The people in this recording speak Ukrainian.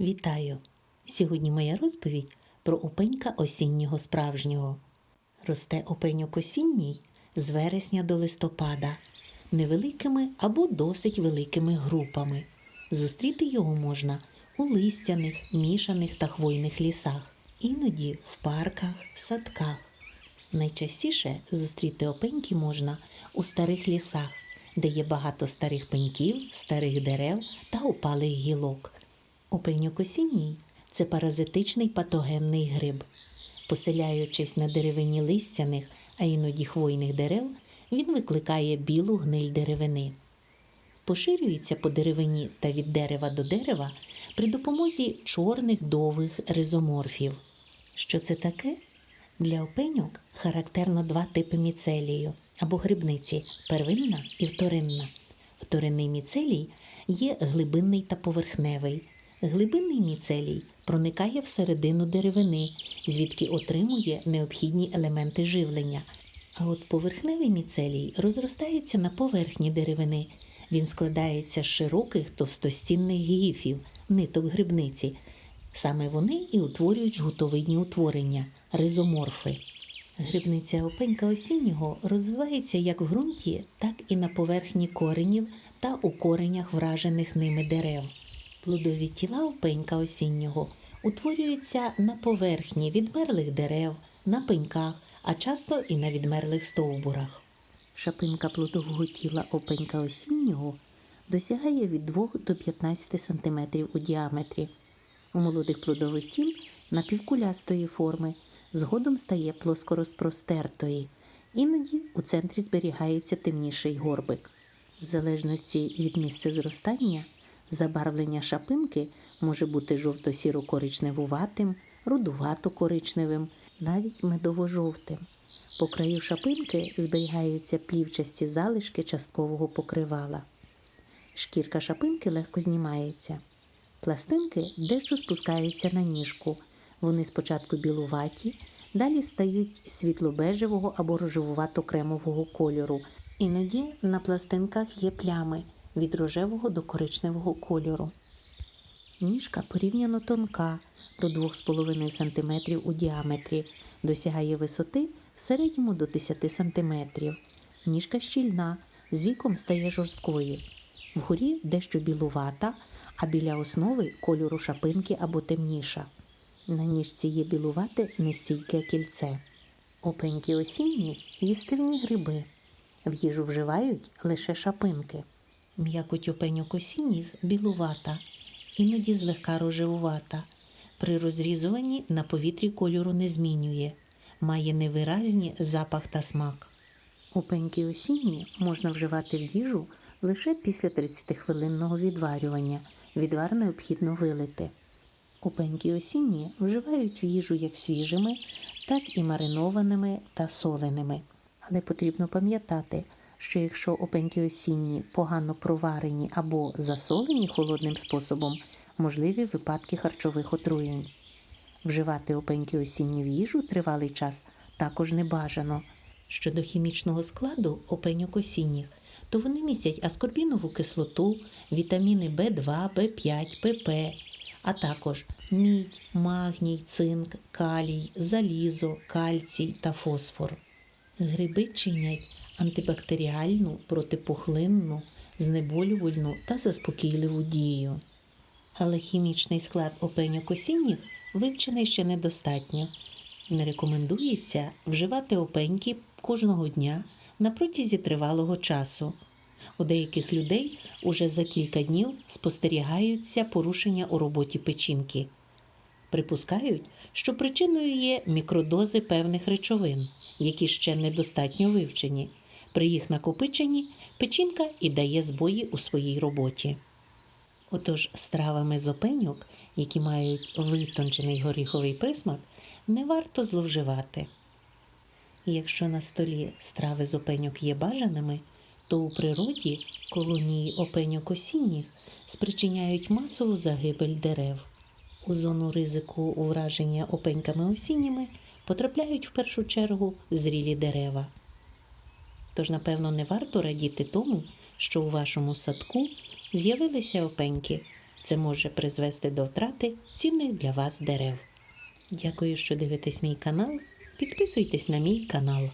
Вітаю! Сьогодні моя розповідь про опенька осіннього справжнього. Росте опеньок осінній з вересня до листопада, невеликими або досить великими групами. Зустріти його можна у листяних, мішаних та хвойних лісах, іноді в парках, садках. Найчастіше зустріти опеньки можна у старих лісах, де є багато старих пеньків, старих дерев та опалих гілок. Опеньок осінній це паразитичний патогенний гриб. Поселяючись на деревині листяних, а іноді хвойних дерев, він викликає білу гниль деревини. Поширюється по деревині та від дерева до дерева при допомозі чорних довгих ризоморфів. Що це таке? Для опеньок характерно два типи міцелію або грибниці первинна і вторинна. Вторинний міцелій є глибинний та поверхневий. Глибинний міцелій проникає всередину деревини, звідки отримує необхідні елементи живлення. А от поверхневий міцелій розростається на поверхні деревини. Він складається з широких товстостінних гіфів, ниток грибниці. Саме вони і утворюють жгутовидні утворення ризоморфи. Грибниця опенька осіннього розвивається як в ґрунті, так і на поверхні коренів та у коренях вражених ними дерев. Плодові тіла опенька осіннього утворюються на поверхні відмерлих дерев, на пеньках, а часто і на відмерлих стовбурах. Шапинка плодового тіла опенька осіннього досягає від 2 до 15 см у діаметрі. У молодих плодових тіл напівкулястої форми, згодом стає плоскорозпростертої. Іноді у центрі зберігається темніший горбик. В залежності від місця зростання, забарвлення шапинки може бути жовто-сіро-коричневуватим, рудувато-коричневим, навіть медово-жовтим. По краю шапинки зберігаються плівчасті залишки часткового покривала. Шкірка шапинки легко знімається. Пластинки дещо спускаються на ніжку. Вони спочатку білуваті, далі стають світло-бежевого або рожевувато-кремового кольору. Іноді на пластинках є плями від рожевого до коричневого кольору. Ніжка порівняно тонка до 2,5 см у діаметрі, досягає висоти в середньому до 10 см. Ніжка щільна, з віком стає жорсткою. Вгорі дещо білувата, а біля основи кольору шапинки або темніша. На ніжці є білувате нестійке кільце. Опенькі осінні їстивні гриби. В їжу вживають лише шапинки. М'якоть опеньок осінніх білувата, іноді злегка рожевувата. При розрізуванні на повітрі кольору не змінює, має невиразні запах та смак. Опеньки осінні можна вживати в їжу лише після 30-хвилинного відварювання. Відвар необхідно вилити. Опеньки осінні вживають в їжу як свіжими, так і маринованими та соленими. Але потрібно пам'ятати, що якщо опеньки осінні погано проварені або засолені холодним способом, можливі випадки харчових отруєнь. Вживати опеньки осінні в їжу тривалий час також не бажано. Щодо хімічного складу опеньок осінніх, то вони містять аскорбінову кислоту, вітаміни В2, В5, ПП, а також мідь, магній, цинк, калій, залізо, кальцій та фосфор. Гриби чинять антибактеріальну, протипухлинну, знеболювальну та заспокійливу дію. Але хімічний склад опеньок осінніх вивчений ще недостатньо. Не рекомендується вживати опеньки кожного дня на протязі тривалого часу. У деяких людей уже за кілька днів спостерігаються порушення у роботі печінки. Припускають, що причиною є мікродози певних речовин, які ще недостатньо вивчені. При їх накопиченні печінка і дає збої у своїй роботі. Отож, стравами з опеньок, які мають витончений горіховий присмак, не варто зловживати. Якщо на столі страви з опеньок є бажаними, то у природі колонії опеньок осінніх спричиняють масову загибель дерев. У зону ризику ураження опеньками осінніми потрапляють в першу чергу зрілі дерева. Тож, напевно, не варто радіти тому, що у вашому садку з'явилися опеньки. Це може призвести до втрати цінних для вас дерев. Дякую, що дивитесь мій канал. Підписуйтесь на мій канал.